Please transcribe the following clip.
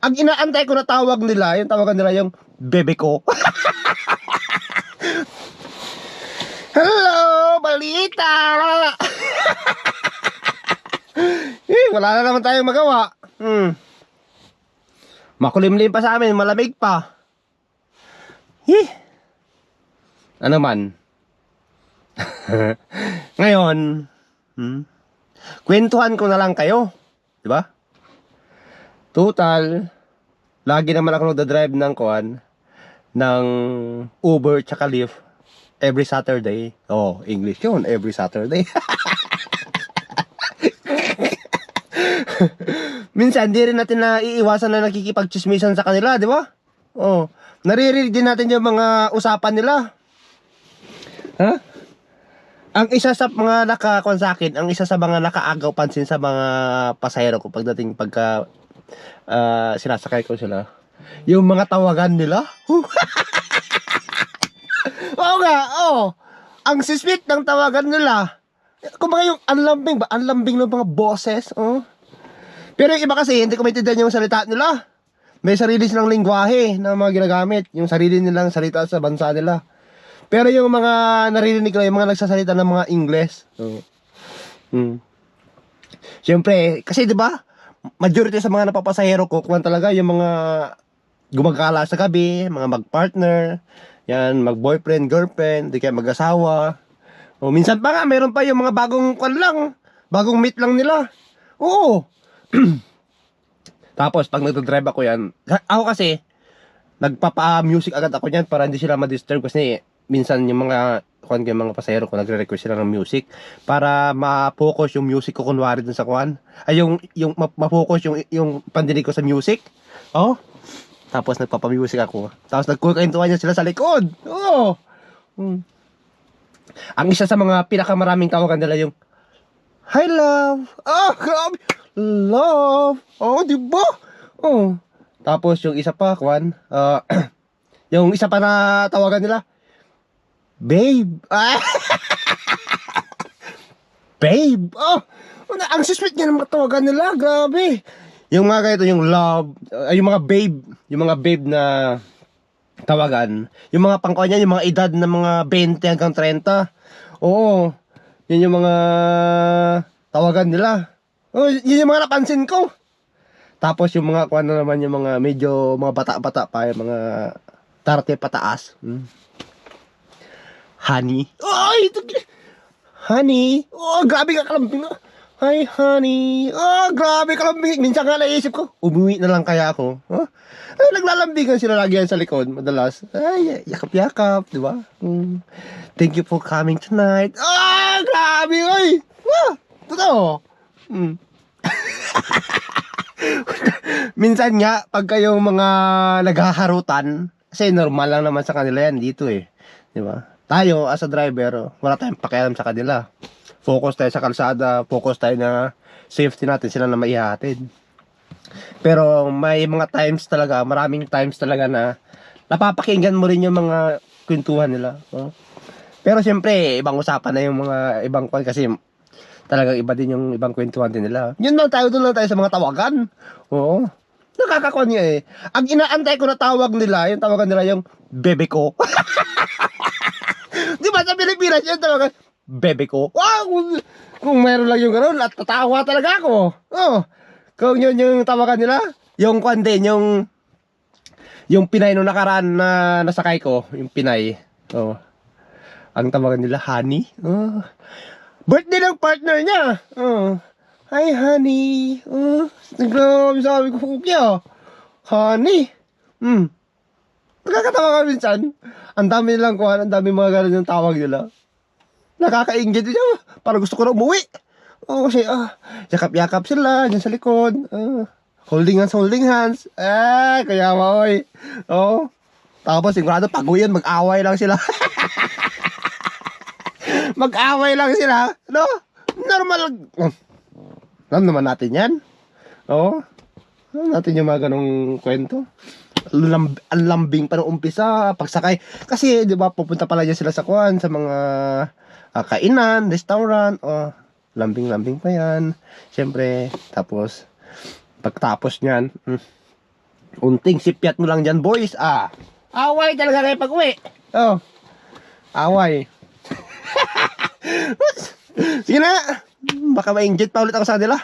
Ang inaantay ko na tawag nila, yung tawagan nila yung bebe ko. Hello, balita! eh, wala na naman tayong magawa. Hmm. Makulimlim pa sa amin, malamig pa. Eh. Ano man? Ngayon, hmm, kwentuhan ko na lang kayo. Di ba? Total, lagi naman ako nagdadrive ng kuan ng Uber tsaka Lyft every Saturday. Oh, English yun, every Saturday. Minsan, di rin natin na iiwasan na nakikipagchismisan sa kanila, di ba? Oh, naririnig din natin yung mga usapan nila. Ha? Ang isa sa mga nakakuan sa akin, ang isa sa mga nakaagaw pansin sa mga pasahero ko pagdating pagka ah, sinasakay ko sila, yung mga tawagan nila. Oo nga, oo. Ang sisweet ng tawagan nila. Kumbaga yung anlambing ba? Anlambing ng mga boses, oh. Pero yung iba kasi, hindi ko maintindihan yung salita nila. May sarili silang lingwahe na mga ginagamit. Yung sarili nilang salita sa bansa nila. Pero yung mga naririnig ko, yung mga nagsasalita ng mga Ingles. Oh. Hmm. Siyempre, kasi 'di ba? Majority sa mga napapasahero ko kuwan talaga yung mga gumagala sa gabi, mga mag-partner, yan, mag-boyfriend, girlfriend, di kaya mag-asawa. O minsan pa nga meron pa yung mga bagong kwan lang, bagong meet lang nila. Oo. Tapos pag nagdo-drive ako yan, ako kasi nagpapa-music agad ako niyan para hindi sila ma-disturb kasi minsan yung mga kwan yung mga pasahero ko nagre-request sila ng music para ma-focus yung music ko kunwari dun sa kwan. Ay yung yung ma- ma-focus yung yung pandinig ko sa music. Oh. Tapos nagpapa-music ako. Tapos nagkukantuhan niya sila sa likod. Oo. Hmm. Ang isa sa mga pinakamaraming tawagan nila yung Hi love. Ah, grabe. Love. Oh, di ba? Oh. Tapos yung isa pa, kwan, ah, yung isa pa na tawagan nila, Babe. Ah. Babe. Oh. Ang sweet niya ng mga tawagan nila. Grabe. Yung mga ganito, yung love, ay yung mga babe, yung mga babe na tawagan, yung mga pangkuan niya, yung mga edad na mga 20 hanggang 30. Oo. Yun yung mga tawagan nila. Oh, yun yung mga napansin ko. Tapos yung mga kuan na naman yung mga medyo mga bata-bata pa, yung mga tarte pataas. Hmm. Honey. Ay, ito. Honey. Oh, grabe ka kalambing. Hi, honey. Oh, grabe kalambing. Minsan nga naisip ko, umuwi na lang kaya ako. Huh? Ay, naglalambigan sila lagi yan sa likod, madalas. Ay, yakap-yakap, di ba? Hmm. Thank you for coming tonight. Ah, grabe, oy. Ah, totoo. Hmm. Minsan nga, pag kayong mga naghaharutan, kasi normal lang naman sa kanila yan dito eh. Di ba? Tayo, as a driver, wala tayong pakialam sa kanila. Focus tayo sa kalsada, focus tayo na safety natin sila na maihatid. Pero may mga times talaga, maraming times talaga na napapakinggan mo rin yung mga kwentuhan nila. Oh. Pero siyempre, ibang usapan na yung mga ibang kwan kasi talagang iba din yung ibang kwentuhan din nila. Yun lang tayo, doon lang tayo sa mga tawagan. Oo. Nakakakuan niya eh. Ang inaantay ko na tawag nila, yung tawagan nila yung bebe ko. Di ba sa Pilipinas yun tawagan, bebe ko. Wow! Kung, kung meron lang yung gano'n, at tatawa talaga ako. Oh. Kung yun yung tawagan nila, yung kwan din, yung yung Pinay nung nakaraan na nasakay ko, yung Pinay. Oh. Ang tawagan nila, honey. Oh. Birthday ng partner niya. Oh. Hi, honey. Oh. Sabi ko, kukya. Honey. Hmm. Nakakatawa ka minsan. Ang dami nilang kuhan, ang dami mga ganun yung tawag nila. Nakakaingit din siya. Parang gusto ko na umuwi. Oo, kasi, ah, yakap-yakap sila, dyan sa likod. Ah, holding hands, holding hands. Eh, kaya maoy. Oo. Tapos, sigurado, paguyan, mag-away lang sila. mag-away lang sila. No? Normal. Oh. Alam naman natin yan. Oo. Alam natin yung mga ganong kwento. Lamb, ang lambing pa nung umpisa, pagsakay. Kasi, di ba, pupunta pala dyan sila sa kuhan, sa mga ah, kainan, restaurant, oh, lambing-lambing pa yan. Siyempre, tapos, pagtapos niyan, mm, Unting sipyat mo lang dyan, boys. Ah. Away talaga kayo pag uwi. Oh. Away. Sige na. Baka ma-inject pa ulit ako sa kanila.